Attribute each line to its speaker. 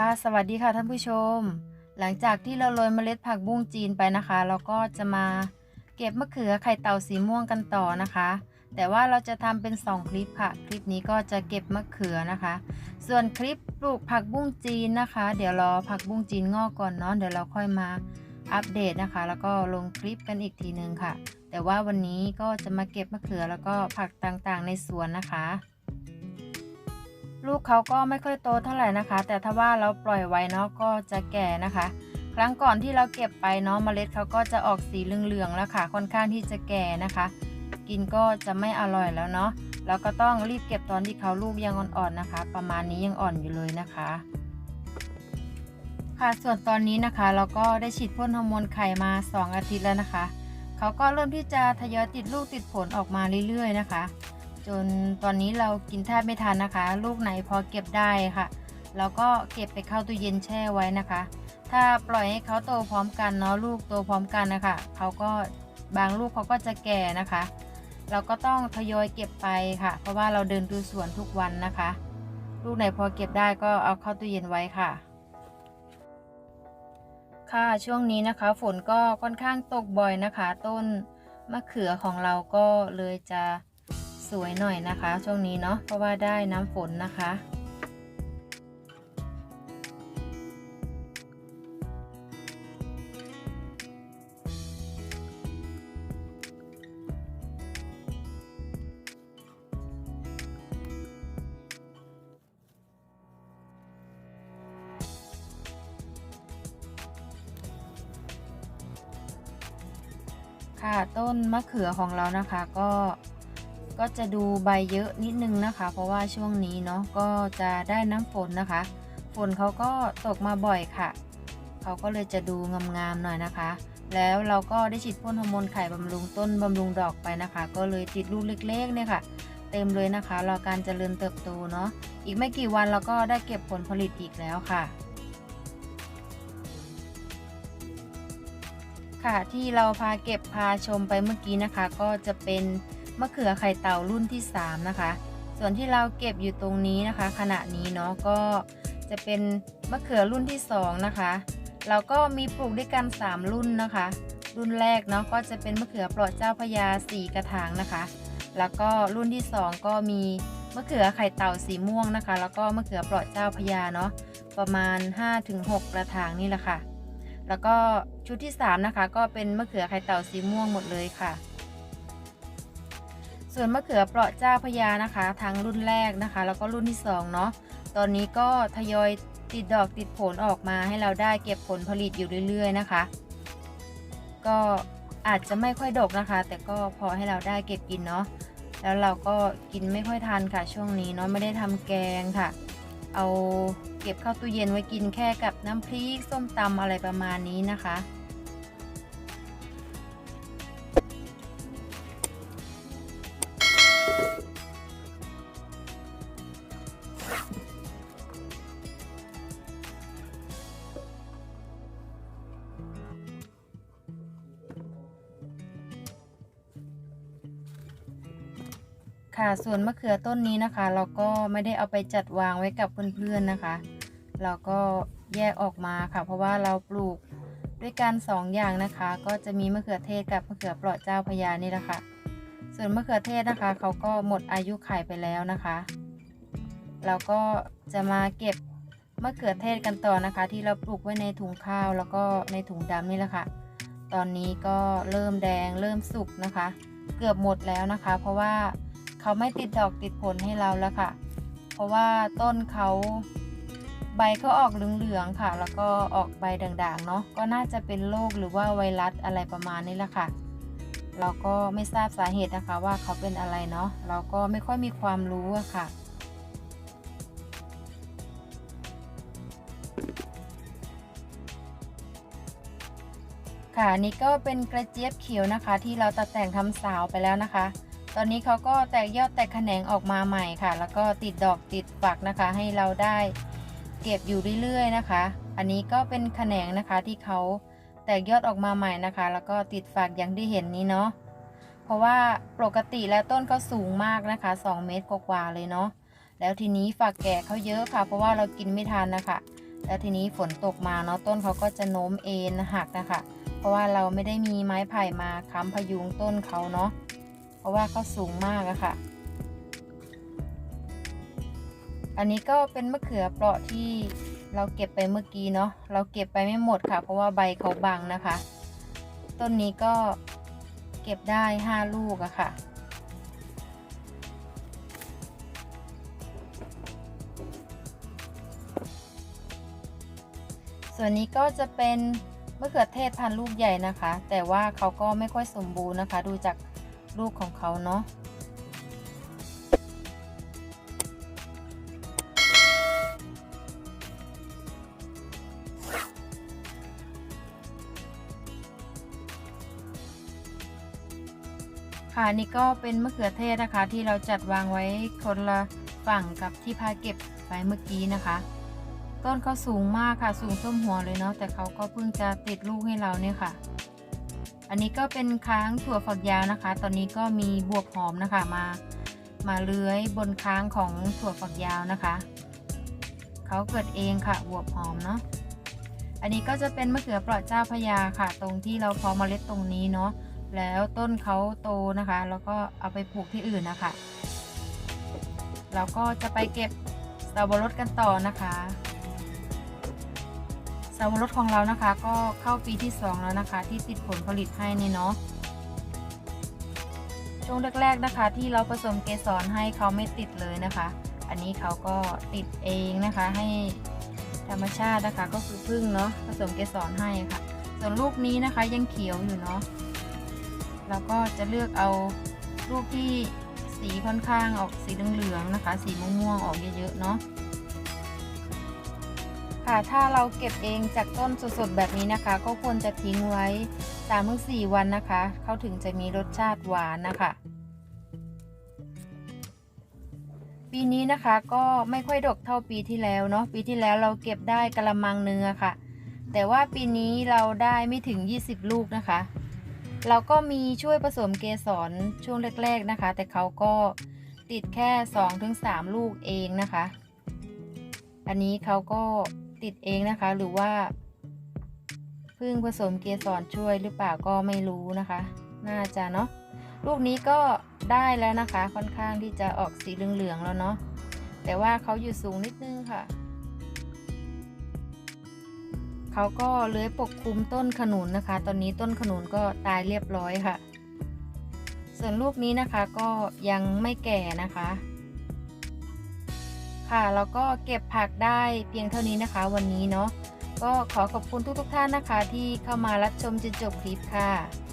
Speaker 1: ค่ะสวัสดีค่ะท่านผู้ชม หลังจากที่เราโรยเมล็ดผักบุ้งจีนไปนะคะ เราก็จะมาเก็บมะเขือไข่เต่าสีม่วงกันต่อนะคะ แต่ว่าเราจะทำเป็น 2 คลิปค่ะ คลิปนี้ก็จะเก็บมะเขือนะคะ ส่วนคลิปปลูกผักบุ้งจีนนะคะ เดี๋ยวรอผักบุ้งจีนงอกก่อนเนาะเดี๋ยวเราค่อยมาอัปเดตนะคะ แล้วก็ลงคลิปกันอีกทีนึงค่ะ แต่ว่าวันนี้ก็จะมาเก็บมะเขือแล้วก็ผักต่างๆ ในสวนนะคะ ลูกเขาก็ไม่ค่อยโตเท่าไหร่นะคะ แต่ถ้าว่าเราปล่อยไว้เนาะก็จะแก่นะคะ ครั้งก่อนที่เราเก็บไปเนาะเมล็ดเขาก็จะออกสีเหลืองๆแล้วค่ะ ค่อนข้างที่จะแก่นะคะ กินก็จะไม่อร่อยแล้วเนาะเราก็ต้องรีบเก็บตอนที่เขาลูกยังอ่อนๆนะคะ ประมาณนี้ยังอ่อนอยู่เลยนะคะ ค่ะส่วนตอนนี้นะคะ เราก็ได้ฉีดพ่นฮอร์โมนไข่มา 2 อาทิตย์แล้วนะคะ เขาก็เริ่มที่จะทยอยติดลูกติดผลออกมาเรื่อยๆนะคะ จนตอนนี้เรากินแทบไม่ทันนะคะ ลูกไหนพอเก็บได้ค่ะเราก็เก็บไปเข้าตู้เย็นแช่ไว้นะคะ ถ้าปล่อยให้เขาโตพร้อมกันเนาะลูกโตพร้อมกันนะคะเขาก็บางลูกเขาก็จะแก่นะคะ เราก็ต้องทยอยเก็บไปค่ะ เพราะว่าเราเดินดูสวนทุกวันนะคะ ลูกไหนพอเก็บได้ก็เอาเข้าตู้เย็นไว้ค่ะ ค่ะช่วงนี้นะคะ ฝนก็ค่อนข้างตกบ่อยนะคะ ต้นมะเขือของเราก็เลยจะ สวยหน่อยนะคะ ช่วงนี้เนาะเพราะว่าได้น้ำฝนนะคะ ค่ะต้นมะเขือของเรานะคะก็ ก็จะดูใบเยอะนิดนึงนะคะ เพราะว่าช่วงนี้เนาะก็จะได้น้ำฝนนะคะ ฝนเขาก็ตกมาบ่อยค่ะ เขาก็เลยจะดูงามๆหน่อยนะคะ แล้วเราก็ได้ฉีดพ่นฮอร์โมนไข่บำรุงต้นบำรุงดอกไปนะคะ ก็เลยติดลูกเล็กๆเนี่ยค่ะ เต็มเลยนะคะรอการเจริญเติบโตเนาะอีกไม่กี่วันเราก็ได้เก็บผลผลิตอีกแล้วค่ะค่ะที่เราพาเก็บพาชมไปเมื่อกี้นะคะ ก็จะเป็น มะเขือไข่เต่ารุ่นที่ 3 นะคะ ส่วนที่เราเก็บอยู่ตรงนี้นะคะ ขณะนี้เนาะก็จะเป็นมะเขือรุ่นที่ 2 นะคะ เราก็มีปลูกด้วยกัน 3 รุ่นนะคะ รุ่นแรกเนาะก็จะเป็นมะเขือเปราะเจ้าพระยา4 กระถางนะคะ แล้วก็รุ่นที่ 2 ก็มีมะเขือไข่เต่าสีม่วงนะคะ แล้วก็มะเขือเปราะเจ้าพระยาเนาะประมาณ 5-6 กระถางนี่แหละค่ะ แล้วก็ชุดที่ 3 นะคะ ก็เป็นมะเขือไข่เต่าสีม่วงหมดเลยค่ะ ส่วนมะเขือเปราะเจ้าพระยานะคะ ทั้งรุ่นแรกนะคะ แล้วก็รุ่นที่2เนาะตอนนี้ก็ทยอยติดดอกติดผลออกมาให้เราได้เก็บผลผลิตอยู่เรื่อย ๆ นะคะ ก็อาจจะไม่ค่อยดกนะคะ แต่ก็พอให้เราได้เก็บกินเนาะแล้วเราก็กินไม่ค่อยทันค่ะช่วงนี้เนาะไม่ได้ทำแกงค่ะ เอาเก็บเข้าตู้เย็นไว้กินแค่กับน้ำพริกส้มตำอะไรประมาณนี้นะคะ ค่ะส่วนมะเขือต้นนี้นะคะ เราก็ไม่ได้เอาไปจัดวางไว้กับเพื่อนๆนะคะ เราก็แยกออกมาค่ะ เพราะว่าเราปลูกด้วยกันสองอย่างนะคะ ก็จะมีมะเขือเทศกับมะเขือเปราะเจ้าพระยานี่แหละค่ะ ส่วนมะเขือเทศนะคะเขาก็หมดอายุไขไปแล้วนะคะเราก็จะมาเก็บมะเขือเทศกันต่อนะคะ ที่เราปลูกไว้ในถุงข้าวแล้วก็ในถุงดำนี่แหละค่ะ ตอนนี้ก็เริ่มแดงเริ่มสุกนะคะ เกือบหมดแล้วนะคะ เพราะว่า เขาไม่ติดดอกติดผลให้เราแล้วค่ะ เพราะว่าต้นเขาใบเขาออกเหลืองๆค่ะ แล้วก็ออกใบด่างๆเนาะก็น่าจะเป็นโรคหรือว่าไวรัสอะไรประมาณนี้แหละค่ะ เราก็ไม่ทราบสาเหตุนะคะว่าเขาเป็นอะไรเนาะเราก็ไม่ค่อยมีความรู้อะค่ะค่ะอันนี่ก็เป็นกระเจี๊ยบเขียวนะคะ ที่เราตัดแต่งทำสาวไปแล้วนะคะ ตอนนี้เขาก็แตกยอดแตกแขนงออกมาใหม่ค่ะ แล้วก็ติดดอกติดฝักนะคะ ให้เราได้เก็บอยู่เรื่อยๆนะคะ อันนี้ก็เป็นแขนงนะคะที่เขาแตกยอดออกมาใหม่นะคะ แล้วก็ติดฝักอย่างที่เห็นนี้เนาะเพราะว่าปกติแล้วต้นเขาสูงมากนะคะ 2 เมตรกว่าๆเลยเนาะแล้วทีนี้ฝักแก่เขาเยอะค่ะ เพราะว่าเรากินไม่ทันนะคะแล้วทีนี้ฝนตกมาเนาะต้นเขาก็จะโน้มเอ็นหักนะคะ เพราะว่าเราไม่ได้มีไม้ไผ่มาค้ำพยุงต้นเขาเนาะ ราะว่าเขาสูงมากอะค่ะ อันนี้ก็เป็นมะเขือเปราะที่เราเก็บไปเมื่อกี้เนาะ เราเก็บไปไม่หมดค่ะ เพราะว่าใบเขาบังนะคะ ต้นนี้ก็เก็บได้ 5 ลูกอะค่ะ ส่วนนี้ก็จะเป็นมะเขือเทศพันลูกใหญ่นะคะ แต่ว่าเขาก็ไม่ค่อยสมบูรณ์นะคะ ดูจาก ลูกของเขาเนาะค่ะนี่ก็เป็นมะเขือเทศนะคะ ที่เราจัดวางไว้คนละฝั่งกับที่พาเก็บไปเมื่อกี้นะคะ ต้นเขาสูงมากค่ะ สูงท่วมหัวเลยเนาะแต่เขาก็เพิ่งจะติดลูกให้เราเนี่ยค่ะ อันนี้ก็เป็นค้างถั่วฝักยาวนะคะ ตอนนี้ก็มีบวบหอมนะคะมา มาเลื้อยบนค้างของถั่วฝักยาวนะคะเขาเกิดเองค่ะบวบหอมเนาะ อันนี้ก็จะเป็นมะเขือเปราะเจ้าพระยาค่ะ ตรงที่เราเพาะเมล็ดตรงนี้เนาะ แล้วต้นเขาโตนะคะ แล้วก็เอาไปปลูกที่อื่นนะคะเราก็จะไปเก็บสับปะรดกันต่อนะคะ สับปะรดของเรานะคะ ก็เข้าปีที่ 2 แล้วนะคะ ที่ติดผลผลิตให้นี่เนาะช่วงแรกๆนะคะ ที่เราผสมเกสรให้เขาไม่ติดเลยนะคะ อันนี้เขาก็ติดเองนะคะให้ธรรมชาตินะคะ ก็คือพึ่งเนาะผสมเกสรให้ค่ะ ส่วนลูกนี้นะคะยังเขียวอยู่เนาะเราก็จะเลือกเอาลูกที่สีค่อนข้างออกสีเหลืองๆนะคะ สีม่วงๆออกเยอะๆเนาะ ค่ะถ้าเราเก็บเองจากต้นสดๆแบบนี้นะคะ ก็ควรจะทิ้งไว้3-4วันนะคะ เขาถึงจะมีรสชาติหวานนะคะปีนี้นะคะก็ไม่ค่อยดกเท่าปีที่แล้วเนาะปีที่แล้วเราเก็บได้กระมังเนื้อค่ะ แต่ว่าปีนี้เราได้ไม่ถึง 20 ลูกนะคะ เราก็มีช่วยผสมเกสรช่วงแรก ๆนะคะ แต่เขาก็ติดแค่ 2-3 ลูกเองนะคะ อันนี้เขาก็ ติดเองนะคะ หรือว่าพิ่งผสมเกสรช่วยหรือเปล่าก็ไม่รู้นะคะ น่าจะเนาะลูกนี้ก็ได้แล้วนะคะ ค่อนข้างที่จะออกสีเหลืองๆแล้วเนาะแต่ว่าเขาอยู่สูงนิดนึงค่ะเขาก็เลื้อยปกคลุมต้นขนุนนะคะ ตอนนี้ต้นขนุนก็ตายเรียบร้อยค่ะ ส่วนลูกนี้นะคะก็ยังไม่แก่นะคะ ค่ะแล้วก็เก็บผักได้เพียงเท่านี้นะคะ วันนี้เนาะก็ขอขอบคุณทุกๆท่านนะคะ ที่เข้ามารับชมจนจบคลิปค่ะ